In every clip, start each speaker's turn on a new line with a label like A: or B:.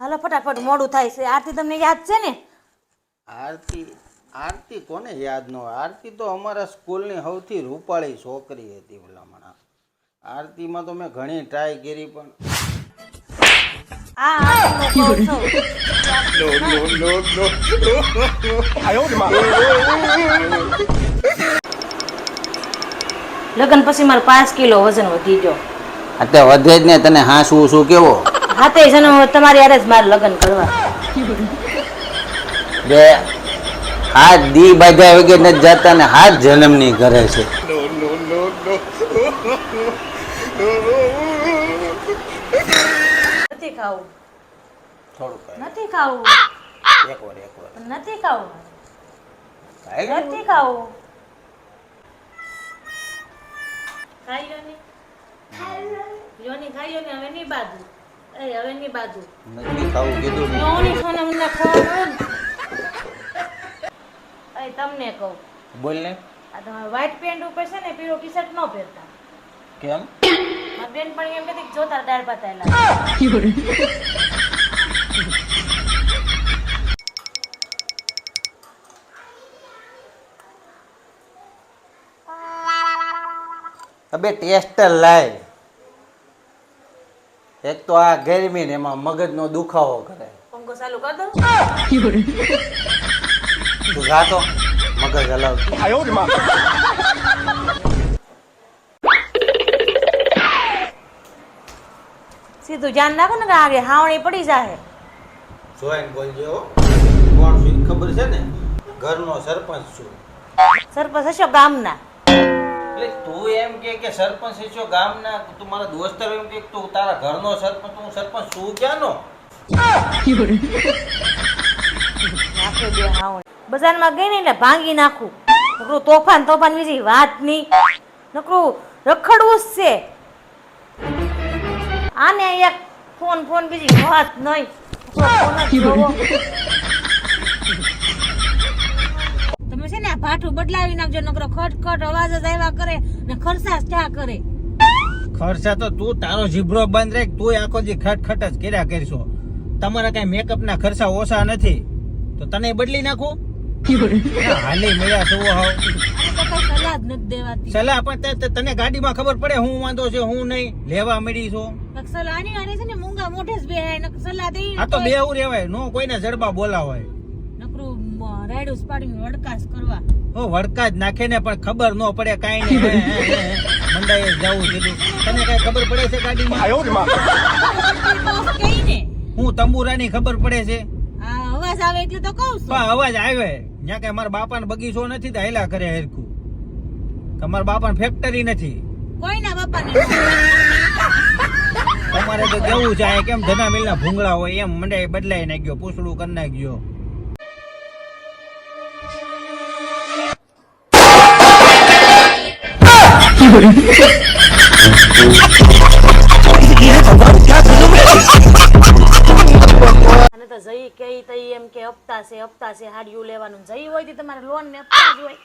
A: હાલો ફટાફટ મોડું થાય છે. આરતી તમને યાદ છે ને?
B: આરતી આરતી કોને યાદ ન હોય? આરતી તો અમારા સ્કૂલની સૌથી રૂપાળી છોકરી હતી ભલામણા. આરતીમાં તો મેં ઘણી ટ્રાય કરી પણ.
A: લગ્ન પછી મારે પાંચ કિલો વજન વધી ગયો.
B: અત્યારે વધે જ ને તને હા શું શું કેવો?
A: હાથે છે ને તમારી યારે જ મારે લગ્ન કરવા.
B: બે હાથ દી બાજા વગેરે નથી જતા ને હાથ જન્મની કરે છે.
A: નથી ખાવું. નથી ખાવું.
B: એક વાર એક વાર.
A: નથી ખાવું. નથી ખાવું. ખાઈ લો ને. ખાઈ લો ને હવે નહીં બાજુ એ હવે ની બાજુ.
B: નથી ખાવું કીધું ને
A: યોની સોને મને ખાવાનું એ તમને કહું.
B: બોલ ને.
A: આ તમારે વ્હાઈટ પેન્ટ ઉપર છે ને પીળો ટી શર્ટ ન પહેરતા.
B: કેમ?
A: મારી બેન પણ એમ કહેતી કે જોતા દાળ ભાત આયેલા
B: અબે ટેસ્ટ લાય. એક તો આ ગરમી ને એમાં મગજનો દુખાવો કરે.
A: પંખો ચાલુ કર દઉં
B: તું જાતો. મગજ અલગ
A: સીધું ધ્યાન નાખો ને કે આગે હાવણી પડી જાય
B: જોઈને બોલજો કોણ ખબર છે ને? ઘરનો સરપંચ છું.
A: સરપંચ હશો ગામના.
B: એટલે તું એમ કે કે સરપંચ છો ગામના, તું મારા દોસ્તર એમ કે, તું તારા ઘરનો સરપંચ હું સરપંચ છું ક્યાંનો?
A: બજારમાં ગઈ ને એટલે ભાંગી નાખું. નકરું તોફાન તોફાન બીજી વાત નહીં. નકરું રખડવું છે. આને એક ફોન ફોન બીજી વાત નહીં નકરો ફોન જ જોવો. તમે છે ને આ ભાઠું બદલાવી નાખજો નકરો ખટ ખટ અવાજ જ આવ્યા કરે ને ખરસાસ ક્યાં કરે?
B: ખર્ચા તો તું તારો જીભરો બંધ રાખ તું આખો જે ખટખટ જ કર્યા કરશો. તમારા કઈ મેકઅપ ના ખર્ચા ઓછા નથી. તો તને બદલી નાખું? હાલી હાવ
A: તો કઈ સલાહ જ નથી દેવાતી.
B: સલાહ પણ તને ગાડીમાં ખબર પડે હું વાંધો છે હું નહીં લેવા મળી છો.
A: નક સલાહ આની છે ને મૂંગા મોઢે જ બે નક સલાહ દઈ
B: આ તો બેવું રેવાય નો કોઈને જડબા બોલાવાય.
A: રાયડું પાડીને વડકાશ કરવા.
B: ઓ વડકા જ નાખે ને પણ ખબર ન પડે કાંઈ નહીં જ જવું કીધું. તને કઈ ખબર પડે છે ગાડીમાં?
A: કઈ ને
B: હું તંબુરાની ખબર પડે છે?
A: અવાજ આવે એટલે તો કહું છું.
B: અવાજ આવે. ત્યાં કઈ મારા બાપાને બગીચો નથી તો હેલા કરે હેરખું. તમારા બાપા ફેક્ટરી નથી.
A: કોઈના બાપા
B: તમારે તો કેવું છે કેમ ધના મિલના ભૂંગળા હોય? એમ મંડાઈ બદલાઈ નાખ્યો પૂછડું કરી નાખ્યો.
A: જઈ કે તઈ એમ કે હપ્તા છે હપ્તા છે હાડિયું લેવાનું. જઈ હોય તો તમારે લોન ને હપ્તા જ હોય.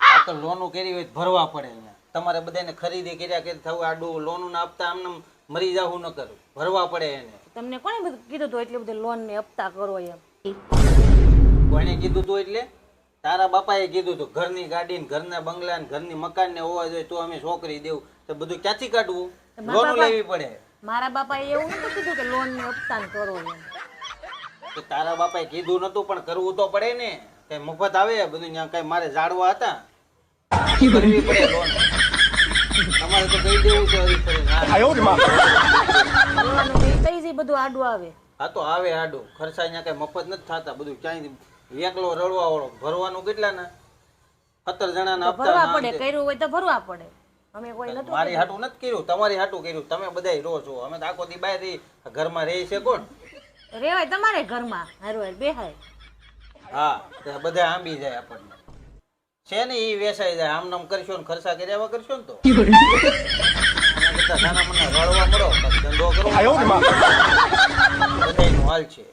B: આ તો લોનો કરી હોય ભરવા પડે તમારે બધાને ખરીદી કર્યા કે થવું આડું લોન ના આપતા આમને મરી જાવું ન કરું. ભરવા પડે એને.
A: તમને કોણે બધું કીધું તો એટલી બધી લોન ને હપ્તા કરો એમ?
B: કોણે કીધું તું એટલે? તારા બાપાએ કીધું હતું ઘરની ગાડી ને ઘરના બંગલા ને ઘરની મકાન ને હોવા જોઈએ તો અમે છોકરી દેવું. તો બધું ક્યાંથી કાઢવું? લોન
A: બાપા-
B: લેવી પડે.
A: મારા બાપાએ એવું નતું કીધું કે લોન ને હપ્તા કરો
B: તો તારા બાપાએ કીધું નતું પણ કરવું તો પડે ને. કઈ મફત આવે? બધું ત્યાં કઈ મારે જાડવા હતા? કરવી પડે લોન. તમારે તો કહી દેવું છે. હા.
A: કઈ જઈ બધું આડું આવે.
B: આ તો આવે આડું. ખર્ચા અહીંયા કઈ મફત નથી થતા બધું ક્યાંય એકલો રડવા વાળો. ભરવાનું કેટલા ને સત્તર જણા ના
A: ભરવા પડે કર્યું હોય તો ભરવા પડે. અમે કોઈ નતું
B: મારી હાટું નથી કર્યું તમારી હાટું કર્યું. તમે બધા રહો છો. અમે તો આખો દી બહાર રહી. ઘરમાં રહી છે કોણ?
A: રેવાય તમારે ઘરમાં. હારું બેહાય.
B: હા તે બધા આંબી જાય આપણને. છે ને એ વેસાઈ જાય. આમ નામ કરશો ને ખર્ચા કર્યા કરશો ને તો. રડવા મના રળવા મળો ધંધો કરો બધાયનું હાલ છે.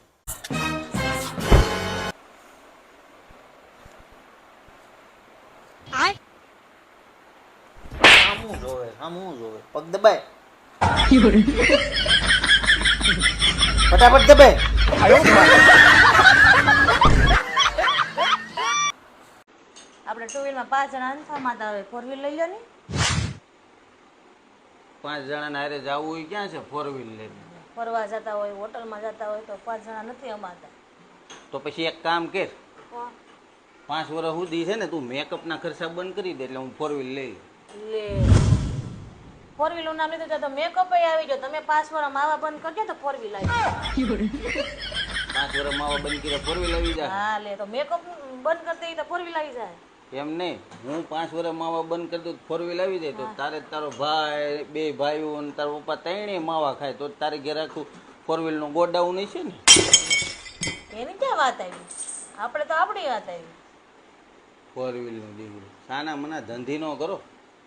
B: આમું જોવે? આમું જોવે. પગ દબાય. ફટાફટ દબાય.
A: આપણે ટુ વ્હીલમાં પાંચ જણા અંથામાં આવે. ફોર વ્હીલ લઈ લો ને.
B: પાંચ જણાને હારે જવું હોય ક્યાં છે ફોર વ્હીલ લઈને?
A: ફરવા જતા હોય હોટલમાં જતા હોય તો પાંચ જણા નથી અમાતા
B: તો પછી એક કામ કર. પાંચ વર્ષ સુધી છે ને તું મેકઅપના ખર્ચા બંધ કરી દે એટલે હું ફોર વ્હીલ લઈ લઉં.
A: લે. ફોર વ્હીલર નામ લીધું તો મેકઅપ આવી ગયો. તમે પાંચ વાર માવા બંધ કરજો તો ફોર વ્હીલ આવી
B: પાંચ વર્ષ માવા બંધ કર્યા ફોર વ્હીલ આવી જાય?
A: હા લે તો મેકઅપ બંધ કરી દઈ તો ફોર વ્હીલ આવી જાય.
B: એમ નહીં હું પાંચ વર્ષ માવા બંધ કરી દઉં ફોર વ્હીલ આવી જાય તો તારે તારો ભાઈ બે ભાઈઓ અને તારો પપ્પા ત્રણેય માવા ખાય તો તારે ઘેર આખું ફોર વ્હીલનું ગોડાઉન છે ને?
A: એની ક્યાં વાત આવી? આપણે તો આપણી વાત આવી.
B: ફોર વ્હીલનું દીકરું સાના મના ધંધી નો કરો.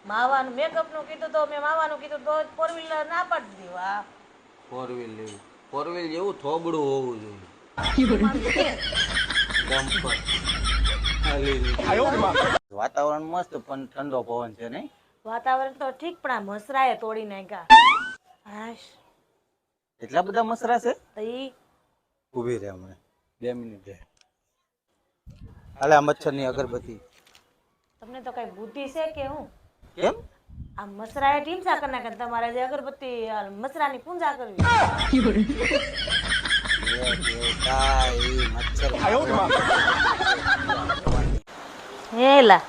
A: માવાનું મેકઅપનું કીધું તો મેં માવાનું કીધું તો ફોર વ્હીલર ના પાડી દીધું
B: ફોર વ્હીલ લેવું ફોર વ્હીલ જેવું થોબડું હોવું જોઈએ. વાતાવરણ મસ્ત પણ ઠંડો પવન છે નહીં?
A: વાતાવરણ તો ઠીક પણ આ મસરાએ તોડી નાખ્યા. હાશ.
B: એટલા બધા મસરા છે?
A: તઈ
B: ઊભી રહે હમણાં. બે મિનિટ રહે. હાલે આ મચ્છરની અગરબત્તી.
A: તમને તો કઈ બુદ્ધિ છે કે હું?
B: કેમ?
A: આ મસરાએ ટીમસા કરી નાખે તમારે જે અગરબત્તી મસરાની પૂંજા કરવી હેલા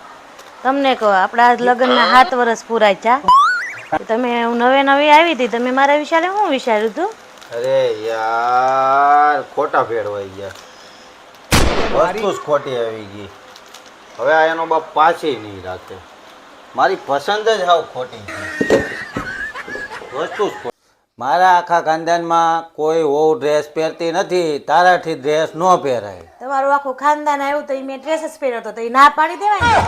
A: તમને કહો આપણા લગ્ન લગ્નના સાત વર્ષ પૂરા ચા તમે હું નવે નવી આવી હતી તમે મારા વિચારે શું વિચાર્યું હતું
B: અરે યાર ખોટા હોય ગયા. વસ્તુ ખોટી આવી ગઈ. હવે આ એનો બાપ પાછી નહીં રાખે. મારી પસંદ જ હાવ ખોટી વસ્તુ જ મારા આખા ખાનદાનમાં કોઈ હોવ ડ્રેસ પહેરતી નથી તારાથી ડ્રેસ ન પહેરાય.
A: તમારું આખું ખાનદાન આવ્યું તો મેં ડ્રેસ જ પહેર્યો હતો તો એ ના પાડી દેવાય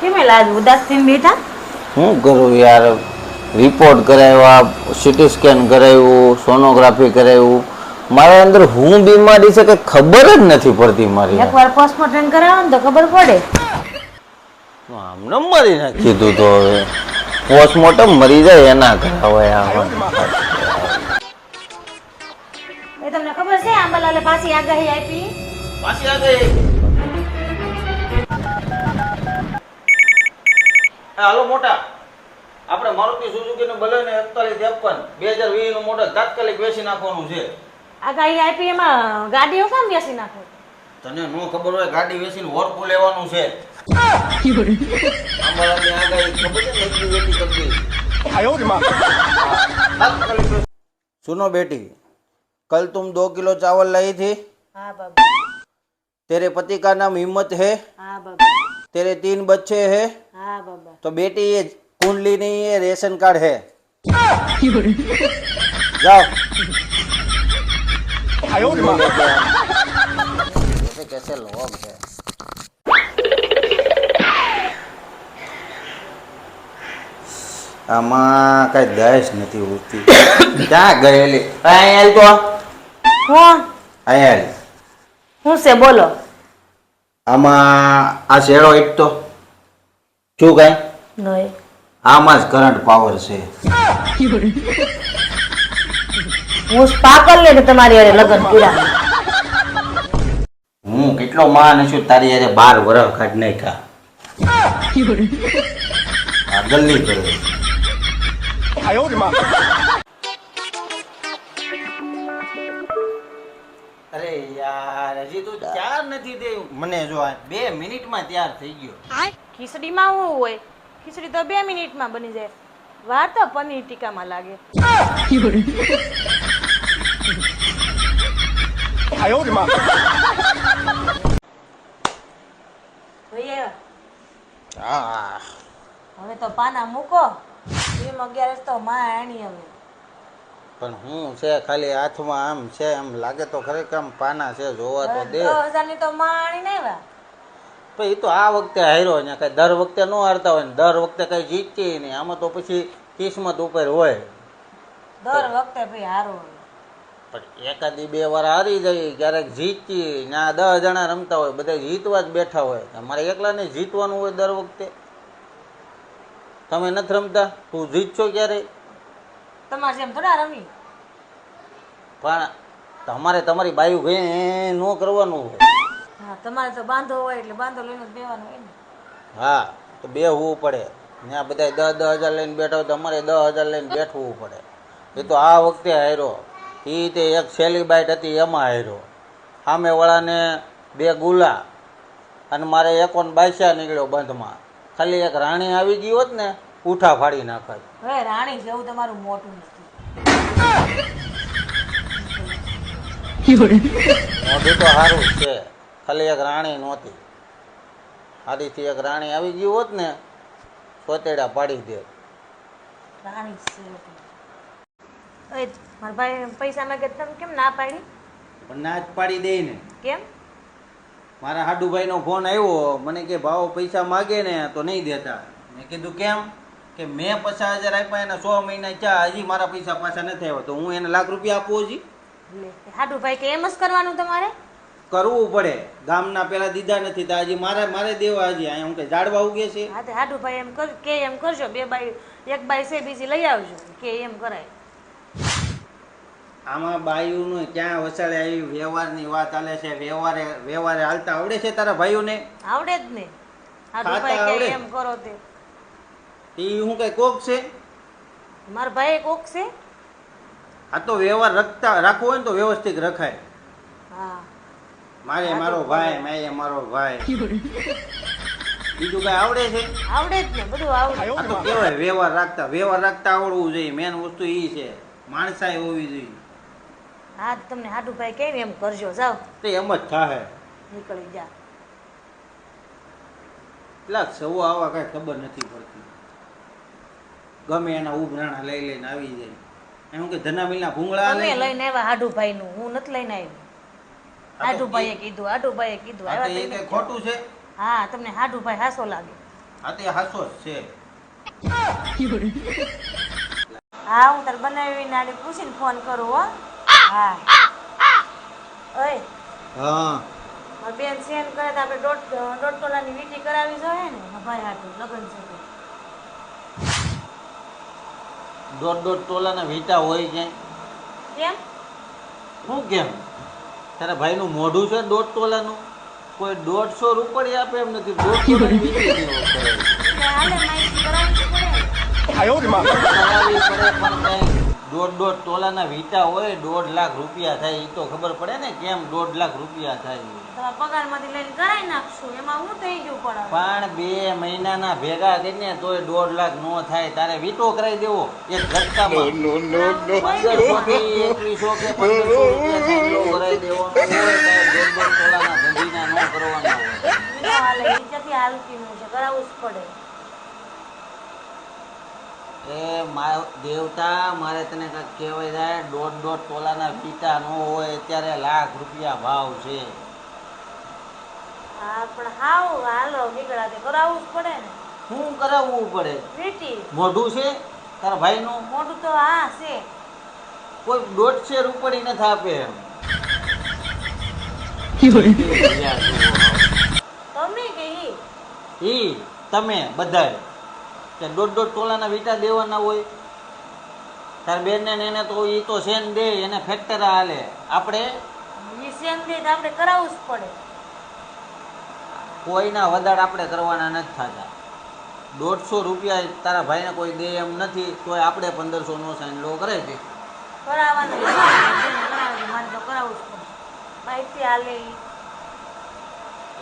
A: કેમ લાજ ઉદાસ થઈને બેઠા?
B: હું કરું યાર? રિપોર્ટ કરાવ્યા સિટી સ્કેન કરાવ્યું સોનોગ્રાફી કરાવ્યું. મારા અંદર હું બીમારી છે કે ખબર જ નથી પડતી મારી
A: એકવાર પોસ્ટમોર્ટમ કરાવો ને તો ખબર પડે.
B: આમને મરી નાખી કીધું તો હવે. પોસ્ટમોર્ટમ મરી જાય એના કરાવાય
A: એ તમને ખબર છે આંબાલાલે પાછી આગાહી આપી?
B: પાછી આગાહી હાલો મોટા. આપણે મારુતિ સુઝુકી નું બલેનો એકતાલીસ ત્રેપન બે હજાર વીસનું મોડલ તાત્કાલિક વેચી નાખવાનું છે.
A: આગાહી આપી એમાં ગાડીઓ કામ બેસી નાખો
B: તને નો ખબર હોય ગાડી વેચીને વોરપુ લેવાનું છે આંબાલાલની આગાહી ખબર છે ને એટલી વેચી કરી દઈશ. सुनो बेटी कल तुम दो किलो चावल लाई थी
A: હા બાબા
B: तेरे पति का नाम हिम्मत है
A: હા બાબા
B: तेरे तीन बच्चे हैं
A: હા બાબા
B: तो बेटी ये कुंडली नहीं है रेशन कार्ड है जाओ આમાં કઈ દહેશ નથી ઉડતી ક્યાં ગયેલી અહીંયા તો
A: કોણ
B: અહીંયા
A: હું છે બોલો.
B: આમાં આ શેડો એકતો શું કઈ? આમાં જ કરંટ પાવર છે.
A: હું પાકલ ને તમારી હારે લગન કર્યા.
B: હું કેટલો માન છું તારી યારે બાર વરહ કાઢ નાખ્યા. આ ગલ્લી કરે અરે યાર હજી તું ચાર નથી થયું. મને જો આ બે મિનિટમાં તૈયાર થઈ ગયો.
A: ખીચડીમાં શું હોય? ખીચડી તો બે મિનિટમાં બની જાય. વાર તો પનીર ટીકામાં લાગે. ભાઈ આવ્યા. હવે તો પાના મૂકો. એમ અગિયારસ તો માં આણી હવે
B: પણ હું છે ખાલી હાથમાં આમ છે એમ લાગે તો ખરેખર આમ પાના છે જોવા તો દે.
A: હજાર હજારની તો માં આણી નહીં વા
B: પણ એ તો આ વખતે હાર્યો ને કઈ દર વખતે ન હારતા હોય ને દર વખતે કઈ જીતતી નહીં. આમાં તો પછી કિસ્મત ઉપર હોય.
A: દર વખતે ભાઈ હારો હવે.
B: પણ એકાદી બે વાર હારી જઈ ક્યારેક જીતતી ને દસ જણા રમતા હોય બધા જીતવા જ બેઠા હોય. અમારે એકલાને જીતવાનું હોય દર વખતે. તમે નથી રમતા? તું જીતશો ક્યારે?
A: તમારે જેમ થોડા રમી.
B: પણ તમારે તમારી બાયુ ગઈ ન કરવાનું હોય.
A: હા તમારે તો બાંધો હોય એટલે બાંધો લઈને બેવાનું હોય ને.
B: હા તો બેહવું પડે. ત્યાં બધા દસ દસ હજાર લઈને બેઠા હોય તો અમારે દસ હજાર લઈને બેઠવું પડે. એ તો આ વખતે હાર્યો. એ તે એક સેલી બાઇટ હતી એમાં હાર્યો. સામેવાળાને બે ગુલા અને મારે એકોન બાયસ્યા નીકળ્યો બંધમાં. ખાલી એક રાણી આવી ગઈ હોત ને ઉઠા ફાડી નાખાય.
A: હવે રાણી જેવું તમારું મોટું નથી.
B: મોઢું તો સારું જ છે ખાલી એક રાણી નહોતી. આદિથી એક રાણી આવી ગઈ હોત ને સોતેડા પાડી દે.
A: રાણી છે. મારા ભાઈ પૈસા માંગે તમે કેમ ના પાડી?
B: પણ ના જ પાડી દે ને
A: કેમ?
B: મારા હાડુભાઈનો ફોન આવ્યો મને કે ભાવ પૈસા માગે ને તો નહીં દેતા. મેં કીધું કેમ? કે મેં પચાસ હજાર આપ્યા એના સો મહિના ચા હજી મારા પૈસા પાછા નથી આવ્યા. તો હું એને લાખ રૂપિયા આપું હજી?
A: હાડુભાઈ હાડુ કે એમ જ કરવાનું તમારે?
B: કરવું પડે. ગામના પેલા દીધા નથી તો હજી મારે મારે દેવા હજી. અહીંયા હું કે ઝાડવા ઉગે છે?
A: હા તો હાડુ એમ કર કે એમ કરજો. બે બાઈ એક બાઈ છે બીજી લઈ આવજો. કે એમ કરાય.
B: આમાં બાયુનું ક્યાં વસાડે આવી વ્યવહારની વાત ચાલે છે? વ્યવહારે વ્યવહારે હાલતા આવડે છે તારા ભાઈઓને?
A: આવડે જ ને.
B: ખાતા આવડે?
A: એમ કરો તે.
B: એ હું કઈ કોક છે?
A: મારા ભાઈ કોક છે?
B: આ તો વ્યવહાર રખતા રાખવો હોય ને તો વ્યવસ્થિત રખાય.
A: હા.
B: મારે મારો ભાઈ મેં મારો ભાઈ. બીજું કઈ આવડે છે?
A: આવડે જ ને બધું આવડે.
B: આ તો કેવાય વ્યવહાર રાખતા વ્યવહાર રાખતા આવડવું જોઈએ. મેન વસ્તુ ઈ છે. માણસાઈ હોવી જોઈએ.
A: હા તમને હાડુ ભાઈ કે એમ કરજો જાઓ.
B: તે એમ જ થાય
A: નીકળી જા.
B: પેલા સૌ આવા કઈ ખબર નથી પડતી. ગમે એના ઉભરાણા લઈ લઈને આવી જાય. એમ કે ધનામિલના ભૂંગળા
A: તમે
B: લઈને
A: આવ્યા હાડુ ભાઈ નું હું નથી લઈને આવી.
B: તો
A: હાડુ ભાઈએ
B: એ-
A: કીધું હાડુ ભાઈએ કીધું
B: આ તો
A: આવ્યા
B: એ કઈ ખોટું છે?
A: હા તમને હાડુ ભાઈ હાસો લાગે.
B: આ તો હાસો જ છે.
A: હા હું તાર બનાવીને આડી પૂછીને ફોન કરું હો. હા ઓય.
B: હા.
A: મારી બેન સેન કરે તો આપણે દોઢ દોઢ તોલાની વીટી કરાવી જોઈએ ને ભાઈ હાટુ લગ્ન છે તો.
B: દોઢ દોઢ તોલાના વીટા હોય છે.
A: કેમ?
B: શું કેમ? તારા ભાઈનું મોઢું છે દોઢ તોલાનું? કોઈ દોઢસો રૂપિયા આપે એમ નથી. દોઢ રૂપિયા વીંટી દેવો કરે.
A: એટલે હાલે માહિતી કરાવવી તો પડે.
B: પણ કંઈ દોઢ દોઢ તોલાના વીટા હોય દોઢ લાખ રૂપિયા થાય એ તો ખબર પડે ને કેમ દોઢ લાખ રૂપિયા થાય.
A: પગારમાંથી લઈને કરાવી નાખશું એમાં હું થઈ ગયું પણ
B: પણ બે મહિનાના ભેગા કરીને તોય દોઢ લાખ નો થાય તારે વીટો કરાવી દેવો એક ઝટકામાં થી એકવીસો કે પંદરસો રૂપિયા કરાવી દેવાનો દોઢ દોઢ તોલાના ધંધીના નો કરવાના હોય.
A: હાલે નીચેથી હાલતીનું છે કરાવવું જ પડે.
B: એ મા દેવતા મારે તને કંઈક કહેવાય જાય દોઢ દોઢ તોલાના વીટા ન હોય અત્યારે લાખ રૂપિયા ભાવ છે.
A: હા પણ હાવ હાલો નીકળ્યા તે કરાવવું જ પડે ને.
B: શું કરાવવું પડે?
A: વીટી?
B: મોઢું છે? તારા ભાઈનું?
A: મોઢું તો હા છે.
B: કોઈ દોઢ છે રૂપડી નથી આપે એમ.
A: તમે કે ઈ?
B: ઈ તમે બધાય. કે દોઢ દોઢ તોલાના વીટા દેવાના હોય. તાર બેન ને એને તો એ તો સેન દે એને ફેક્ટર હાલે. આપણે
A: સેમ દે આપણે કરાવવું જ પડે.
B: કોઈના વધાર આપણે કરવાના નથી થતા. દોઢસો રૂપિયા તારા ભાઈને કોઈ દે એમ નથી તોય આપણે પંદરસો નો સાઈન લો કરે છે.
A: તો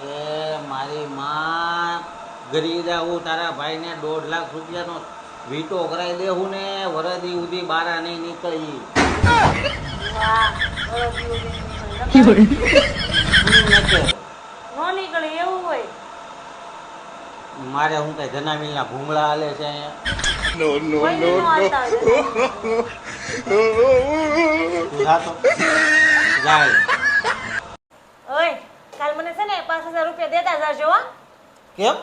B: એ મારી માં ગરીદા હું તારા ભાઈને દોઢ લાખ રૂપિયાનો વીટો કરાવી દેવું ને વરદી ઉધી બારા નહીં નીકળી?
A: નો
B: મારે હું કઈ જનામિલના ભૂંગળા હાલે છે
A: નો કાલ મને છે ને પાંચ હજાર રૂપિયા દેતા જાજો હો.
B: કેમ?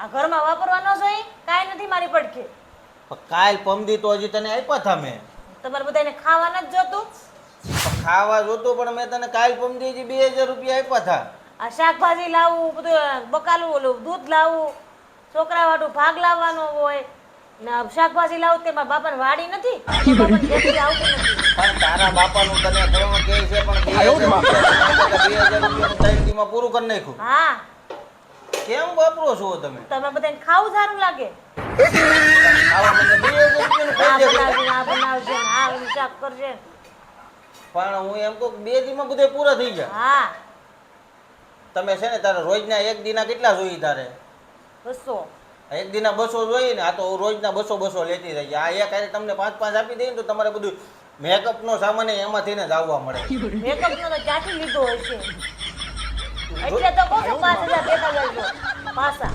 A: આ ઘરમાં વાપરવાનો જોઈએ કાંઈ નથી મારી પડખે.
B: પણ કાલ પમદી તો હજી તને આપ્યા હતા મેં.
A: તમારે બધાને ખાવાના જ જોતું?
B: પણ ખાવા જોતું પણ મેં તને કાલ પમદી હજી બે હજાર રૂપિયા આપ્યા હતા
A: આ શાકભાજી લાવવું બધું બકાલું ઓલું દૂધ લાવવું છોકરા વાળું ભાગ લાવવાનો હોય ને શાકભાજી લાવું તે મારા બાપાને વાડી નથી? બાપાને ઘરેથી આવતું નથી?
B: પણ તારા બાપાનું તને ઘણું કહે છે પણ બે હજાર રૂપિયા ત્રણ પૂરું કરી નાખ્યું.
A: હા.
B: કેમ વાપરો છો તમે?
A: તમે બધાને ખાવું સારું લાગે?
B: આવા મને બે રૂપિયાનું ખાઈ જાય.
A: આ બનાવજે આ ઓલું કરજે
B: પણ હું એમ કહું બે દીમાં બધે પૂરા થઈ ગયા.
A: હા.
B: તમે છે ને તારે રોજના એક દીના કેટલા જોઈએ તારે?
A: બસો.
B: એક દીના બસો જોઈએ ને આ તો રોજના બસો બસો લેતી રહી આ એક હારે તમને પાંચ પાંચ આપી દઈએ ને તો તમારે બધું મેકઅપનો સામાન એમાંથી ને જ આવવા મળે.
A: મેકઅપ નો તો ક્યાંથી લીધો હોય છે એટલે તો કહું છું પાંચ હજાર બેતાલીસ પાસા